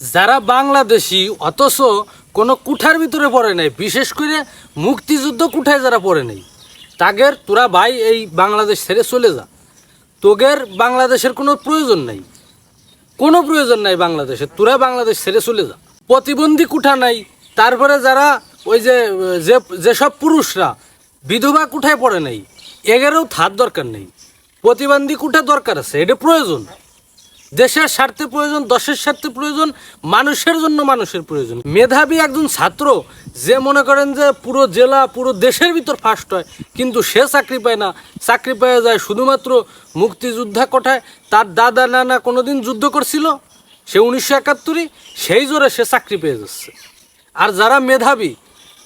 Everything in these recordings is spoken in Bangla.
যারা বাংলাদেশি, অথচ কোনো কুঠার ভিতরে পড়ে নাই, বিশেষ করে মুক্তিযুদ্ধ কুঠায় যারা পড়ে নেই, তাগের তোরা ভাই এই বাংলাদেশ ছেড়ে চলে যা। তোগের বাংলাদেশের কোনো প্রয়োজন নাই। কোনো প্রয়োজন নাই বাংলাদেশের তোরা বাংলাদেশ ছেড়ে চলে যা। প্রতিবন্ধী কুঠা নাই, তারপরে যারা ওই যে যেসব পুরুষরা বিধবা কুঠায় পড়ে নাই, এগেরও থার দরকার নেই। প্রতিবন্ধী কুঠা দরকার আছে, এটা প্রয়োজন। দেশের স্বার্থে প্রয়োজন, দশের স্বার্থে প্রয়োজন, মানুষের জন্য মানুষের প্রয়োজন। মেধাবী একজন ছাত্র যে মনে করেন যে পুরো জেলা, পুরো দেশের ভিতর ফার্স্ট হয়, কিন্তু সে চাকরি পায় না। চাকরি পেয়ে যায় শুধুমাত্র মুক্তিযোদ্ধা কোঠায়। তার দাদা, নানা কোনোদিন যুদ্ধ করছিল, সে উনিশশো একাত্তরই সেই জোরে সে চাকরি পেয়ে যাচ্ছে। আর যারা মেধাবী,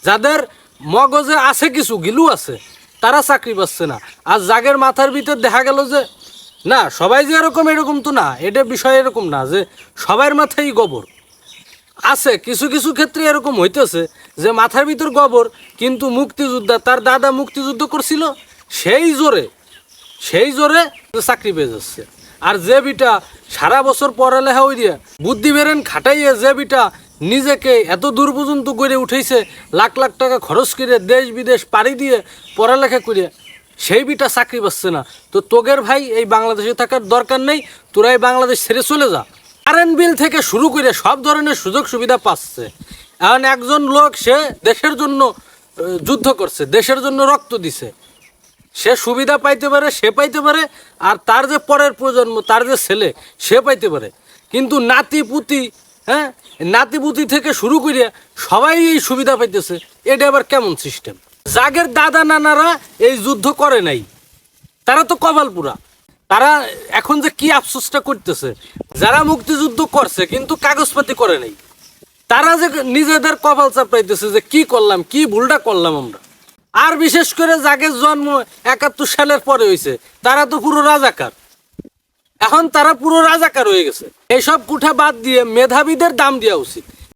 যাদের মগজে আছে কিছু, গিলু আছে, তারা চাকরি পাচ্ছে না। আর জাগের মাথার ভিতর দেখা গেল যে না, সবাই যে এরকম এরকম তো না। এটা বিষয় এরকম না যে সবার মাথায় গোবর। আছে, কিছু কিছু ক্ষেত্রে এরকম হইতেছে যে মাথার ভিতর গোবর, কিন্তু মুক্তিযোদ্ধা, তার দাদা মুক্তিযুদ্ধ করছিল, সেই জোরে সেই জোরে চাকরি পেয়ে যাচ্ছে। আর যে বিটা সারা বছর পড়ালেখা ওই দিয়ে বুদ্ধি বেরেন খাটাইয়ে যে বিটা নিজেকে এত দূর পর্যন্ত করে উঠেছে, লাখ লাখ টাকা খরচ করে দেশ বিদেশ পাড়ি দিয়ে পড়ালেখা করে সেই বিটা চাকরি পাচ্ছে না। তো তোগের ভাই এই বাংলাদেশে থাকার দরকার নেই, তোরা এই বাংলাদেশ ছেড়ে চলে যা। কারেন্ট বিল থেকে শুরু করে সব ধরনের সুযোগ সুবিধা পাচ্ছে। এখন একজন লোক সে দেশের জন্য যুদ্ধ করছে, দেশের জন্য রক্ত দিছে। সে সুবিধা পাইতে পারে, সে পাইতে পারে, আর তার যে পরের প্রজন্ম, তার যে ছেলে, সে পাইতে পারে। কিন্তু নাতি পুতি হ্যাঁ নাতি পুতি থেকে শুরু করে সবাই এই সুবিধা পাইতেছে। এটা আবার কেমন সিস্টেম জাগের দাদা নানারা এই যুদ্ধ করে নাই। তারা তো কপালপুরা। তারা এখন যে কি আফসোসটা করতেছে। যারা মুক্তিযুদ্ধ করছে কিন্তু কাগজপাতি করে নাই। তারা যে নিজেদের কপাল চাপড়াইতেছে যে কি করলাম, কি ভুলটা করলাম আমরা। আর বিশেষ করে যাকে জন্ম একাত্তর সালের পরে হয়েছে তারা তো পুরো রাজাকার। এখন তারা পুরো রাজাকার হয়ে গেছে। এইসব কুঠা বাদ দিয়ে মেধাবীদের দাম দেওয়া উচিত।